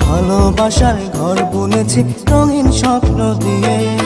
ভালোবাসায় ঘর বুনেছি রঙিন স্বপ্ন দিয়ে।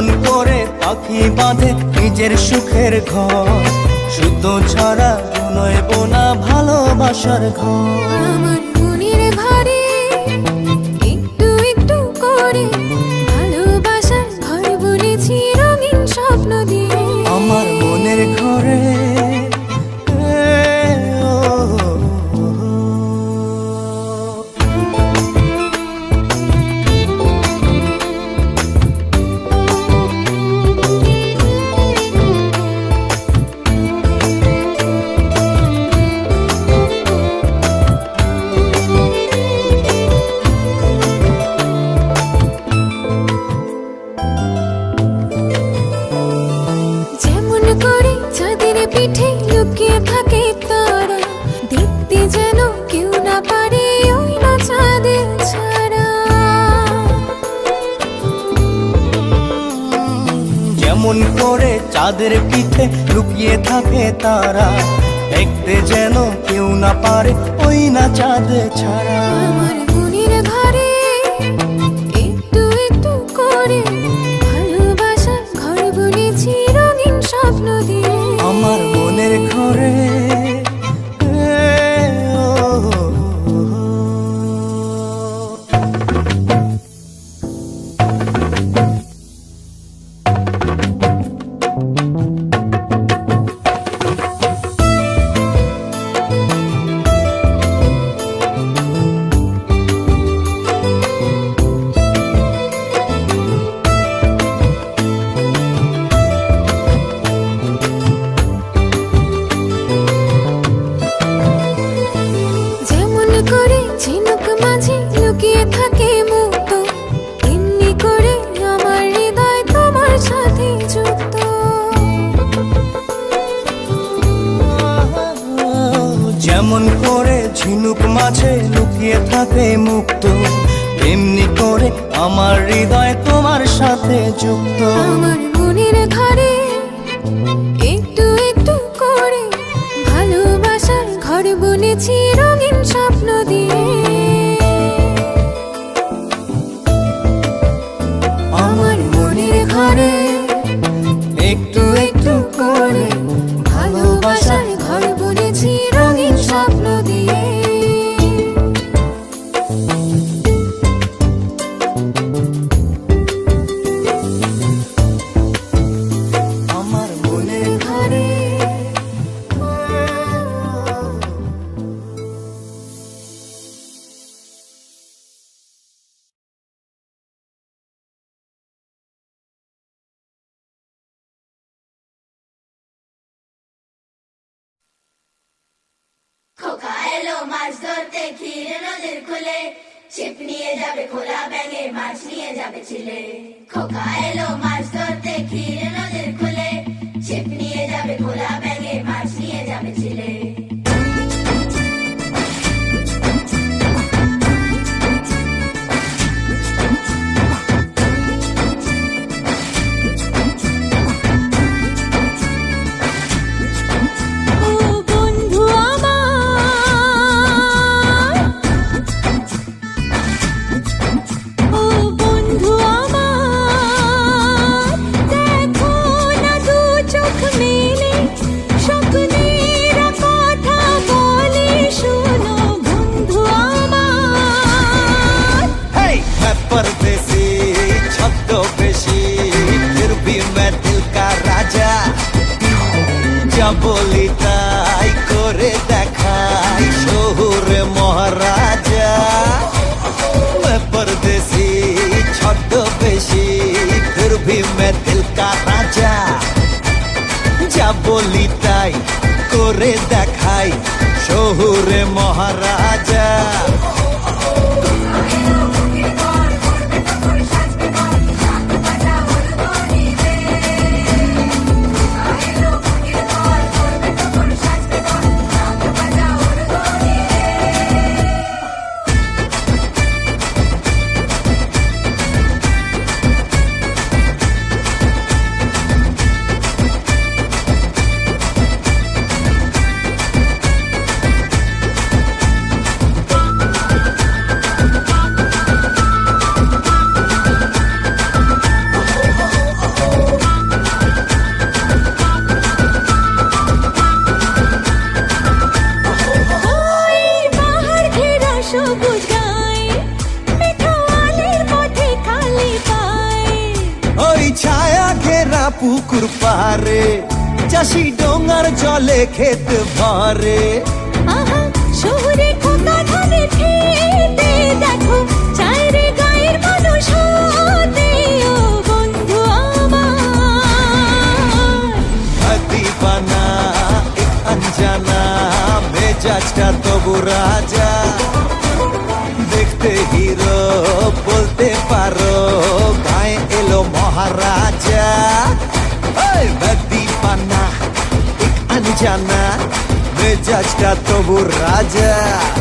মন করে পাখি বাঁধে নিজের সুখের ঘর। শুদ্ধ ছাড়া নয় বোনা ভালোবাসার ঘর। মধ্যে লুকিয়ে থাকে তারা। দেখতে যেন কেউ না পারে ওই না চাঁদ ছাড়া। আমার মনের ঘরে একটু একটু করে আমার সাথে মুক্ত, এমনি করে আমার হৃদয় তোমার সাথে যুক্ত। আমার মনের ঘরে একটু একটু করে ভালোবাসার ঘর বুনেছি রঙিন স্বপ্ন দিয়ে। আমার মনের ঘরে মাছ ধরতে ঘিরে নদীর খুলে। ছিপ নিয়ে যাবে খোলা ব্যাঙে, মাছ নিয়ে যাবে ছেলে। খোকা এলো মাছ ধরতে ঘিরে বলি তাই করে দেখাই শহুরে মহারাজা। পরদেশি ছোট বেশি ফির ভি দিল কা রাজা। যা বলি তাই করে দেখাই শহুরে মহারাজা। পুকুর পারে চাষি ডোঙার জলে খেত ভরে। আহা শহরে খোকা ধানের খেতে দেখো চাইরে গায়ের মানুষ হতে ও বন্ধু আমার। দীপানা এক অঞ্জানা মেজাজটা তবু রাজা। দেখতে হিরো এলো মহারাজা ওই দীপানা এক অঞ্জানা মেজাজটা তবু রাজা দেখো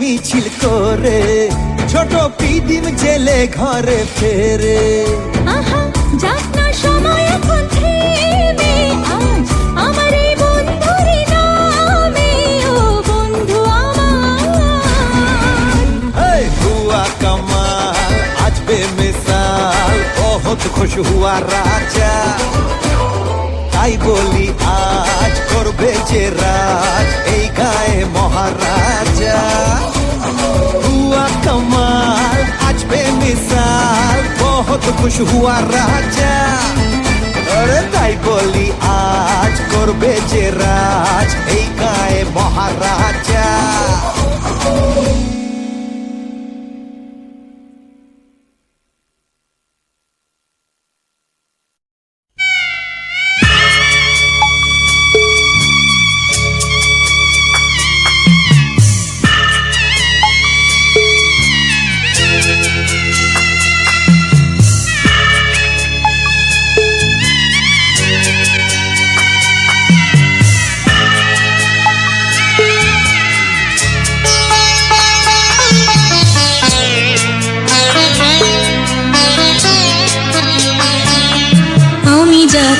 মিছিল করে ছোট পিদিম জেলে ঘরে ফেরে। আহা যাক না সময় এখন থেমে আজ আমার এই বন্ধুর নামে ও বন্ধু আমার। এই হুয়া কমাল আজ বেমিসাল বহুত খুশ হুয়া রাজা। তাই বলি আজ করবে যে রাজ এই গায়ে মহারাজা। হুয়া কমাল, আজ বেমিসাল, বহুত খুশ হুয়া রাজা। আরে তাই বলি আজ করবে যে রাজ এই গায়ে মহারাজা।